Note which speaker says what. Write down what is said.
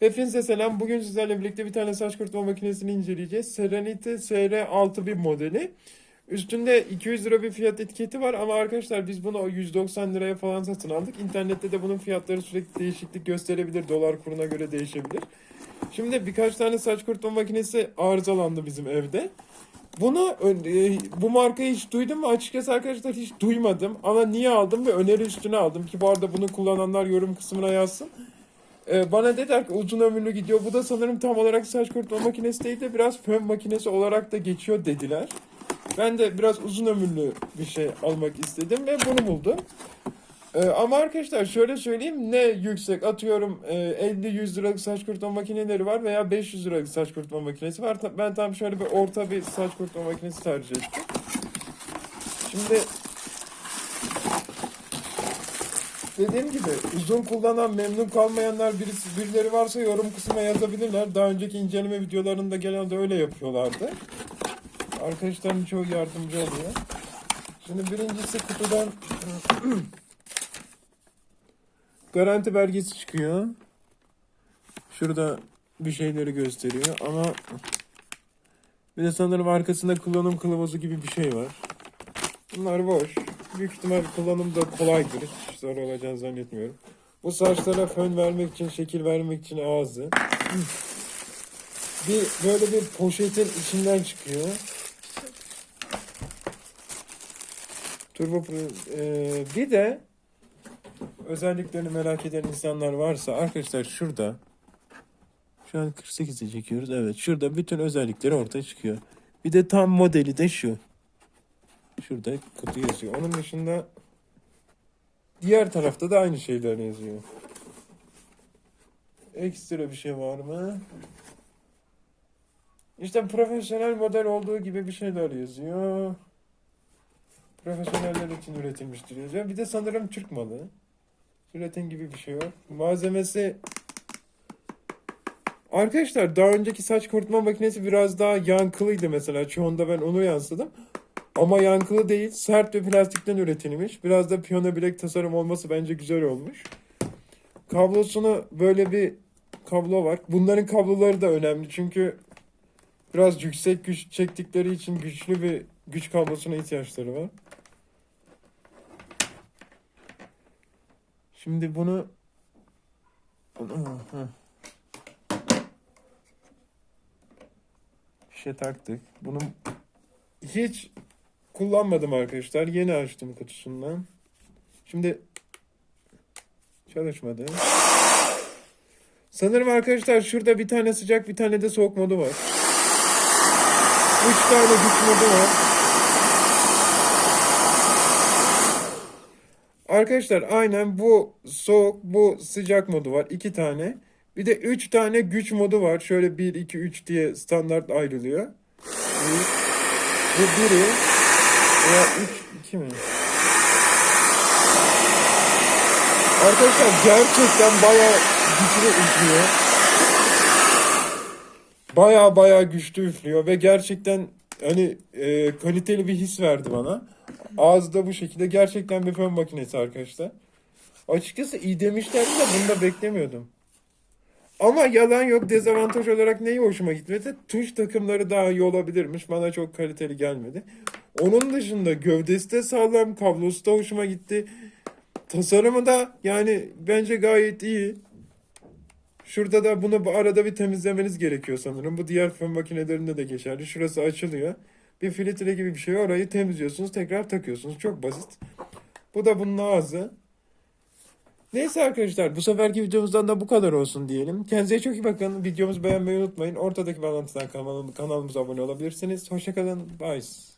Speaker 1: Hepinize selam. Bugün sizlerle birlikte bir tane saç kurutma makinesini inceleyeceğiz. Serenity SR6000 modeli. Üstünde 200 lira bir fiyat etiketi var ama arkadaşlar biz bunu 190 liraya falan satın aldık. İnternette de bunun fiyatları sürekli değişiklik gösterebilir. Dolar kuruna göre değişebilir. Şimdi birkaç tane saç kurutma makinesi arızalandı bizim evde. Bunu e, bu markayı hiç duydum mu? Açıkçası arkadaşlar hiç duymadım. Ama niye aldım ve öneri üstüne aldım ki bu arada bunu kullananlar yorum kısmına yazsın. Ee, bana dediler ki uzun ömürlü gidiyor. Bu da sanırım tam olarak saç kurutma makinesi değil de biraz fön makinesi olarak da geçiyor dediler. Ben de biraz uzun ömürlü bir şey almak istedim ve bunu buldum. Ee, ama arkadaşlar şöyle söyleyeyim ne yüksek atıyorum e, 50-100 liralık saç kurutma makineleri var veya 500 liralık saç kurutma makinesi var. Ben tam şöyle bir orta bir saç kurutma makinesi tercih ettim. Şimdi Dediğim gibi uzun kullanan memnun kalmayanlar birisi, birileri varsa yorum kısmına yazabilirler. Daha önceki inceleme videolarında genelde öyle yapıyorlardı. Arkadaşlarım çoğu yardımcı oluyor. Şimdi birincisi kutudan garanti belgesi çıkıyor. Şurada bir şeyleri gösteriyor ama bir de sanırım arkasında kullanım kılavuzu gibi bir şey var. Bunlar boş. Büyük ihtimal kullanım da kolaydır. Hiç zor olacağını zannetmiyorum. Bu saçlara fön vermek için, şekil vermek için ağzı. Bir böyle bir poşetin içinden çıkıyor. Turbo eee, bir de özelliklerini merak eden insanlar varsa arkadaşlar şurada şu an 48'e çekiyoruz. Evet şurada bütün özellikleri ortaya çıkıyor. Bir de tam modeli de şu. Şurada kutu yazıyor. Onun dışında diğer tarafta da aynı şeyler yazıyor. Ekstra bir şey var mı? İşte profesyonel model olduğu gibi bir şeyler yazıyor. Profesyoneller için üretilmiştir yazıyor. Bir de sanırım Türk malı. Üretim gibi bir şey yok. Malzemesi Arkadaşlar daha önceki saç kurutma makinesi biraz daha yankılıydı mesela. Çoğunda ben onu yansıdım. Ama yankılı değil. Sert ve plastikten üretilmiş. Biraz da piyano bilek tasarım olması bence güzel olmuş. Kablosunu böyle bir kablo var. Bunların kabloları da önemli. Çünkü biraz yüksek güç çektikleri için güçlü bir güç kablosuna ihtiyaçları var. Şimdi bunu. Bir şey taktık. Bunu hiç kullanmadım arkadaşlar. Yeni açtım kutusundan. Şimdi çalışmadı. Sanırım arkadaşlar şurada bir tane sıcak bir tane de soğuk modu var. Üç tane güç modu var. Arkadaşlar aynen bu soğuk bu sıcak modu var. iki tane. Bir de üç tane güç modu var. Şöyle 1, 2, 3 diye standart ayrılıyor. Bir, bu biri veya 3, 2 mi? Arkadaşlar gerçekten bayağı güçlü üflüyor. Bayağı bayağı güçlü üflüyor ve gerçekten hani e, kaliteli bir his verdi bana. Ağızda bu şekilde gerçekten bir fön makinesi arkadaşlar. Açıkçası iyi demişlerdi de bunu da beklemiyordum. Ama yalan yok dezavantaj olarak neyi hoşuma gitmedi? Tuş takımları daha iyi olabilirmiş. Bana çok kaliteli gelmedi. Onun dışında gövdesi de sağlam, kablosu da hoşuma gitti. Tasarımı da yani bence gayet iyi. Şurada da bunu bu arada bir temizlemeniz gerekiyor sanırım. Bu diğer fön makinelerinde de geçerli. Şurası açılıyor. Bir filtre gibi bir şey orayı temizliyorsunuz tekrar takıyorsunuz. Çok basit. Bu da bunun ağzı. Neyse arkadaşlar bu seferki videomuzdan da bu kadar olsun diyelim. Kendinize çok iyi bakın. Videomuzu beğenmeyi unutmayın. Ortadaki bağlantıdan kanalımıza abone olabilirsiniz. Hoşçakalın. Bye.